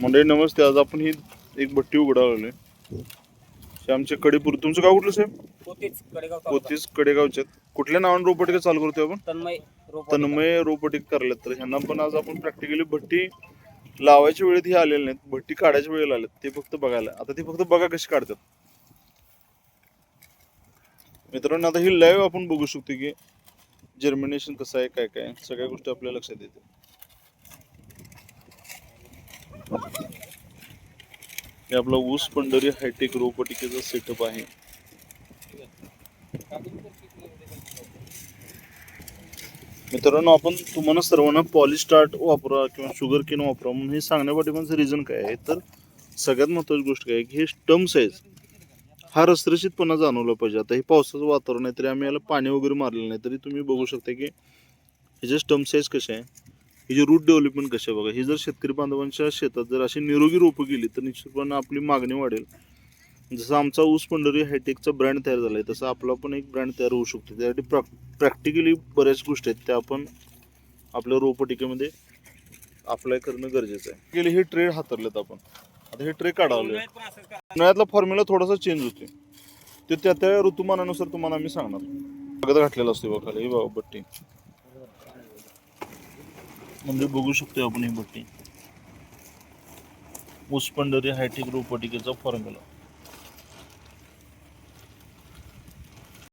मंडळी नमस्ते. आज आपण ही एक भट्टी उघडावली आमचे कडेपूर. तुमचं गाव कुठलं साहेब? पोतीच. पोतीस कडेगावचे कुठल्या नावाने रोपटिका चालू करतोय आपण? तन्मय रोप तन्मय रोपटिक करलेत तर ह्यांना पण आज आपण प्रॅक्टिकली भट्टी लावायच्या वेळेत हे आलेले नाहीत. भट्टी काढायच्या वेळेला आलेत. ते फक्त बघायला. आता ते फक्त बघा कशी काढतात. मित्रांनो आता ही लाईव्ह आपण बघू शकतो की जर्मिनेशन कसं आहे काय काय सगळ्या गोष्टी आपल्या लक्षात येते हे आपला ऊस पंढरी हायटेक रोपवाटिकेचा सेटअप आहे. मित्रांनो आपण तुम्हाला सर्वांना पॉलिस्टार्ट वापरा किंवा शुगर केन वापरा म्हणून हे सांगण्यापाठीमागचं रिझन काय आहे? तर सगळ्यात महत्त्वाची गोष्ट काय आहे की हे स्टम साईज हा रसरशीतपणा जाणवला पाहिजे. आता हे पावसाचं वातावरण आहे तरी आम्ही याला पाणी वगैरे मारलेलं नाही. तरी तुम्ही बघू शकता की ह्याचे स्टम साईज कसे आहे हिची रूट डेव्हलपमेंट कशी आहे बघा हे जर शेतकरी बांधवांच्या शेतात जर अशी निरोगी रोपं गेली तर निश्चितपणे आपली मागणी वाढेल. जसं आमचा ऊस पंढरी हायटेकचा ब्रँड तयार झाला आहे तसं आपला पण एक ब्रँड तयार होऊ शकतो. त्यासाठी प्रॅ प्रॅक्टिकली बऱ्याच गोष्टी आहेत त्या आपण आपल्या रोपटिकेमध्ये अप्लाय करणं गरजेचं आहे. गेले हे ट्रे हातरलेत आपण. आता हे ट्रे काढावले उन्हाळ्यातला फॉर्म्युला थोडासा चेंज होते ते त्या त्या ऋतुमानानुसार तुम्हाला आम्ही सांगणार. कागद घातलेला असतो बघा हे ही बघा बट्टी. म्हणजे बघू शकतो आपण ही बट्टी ऊस पंढरी हायटेक रोपवाटिकेचा फॉर्म्युला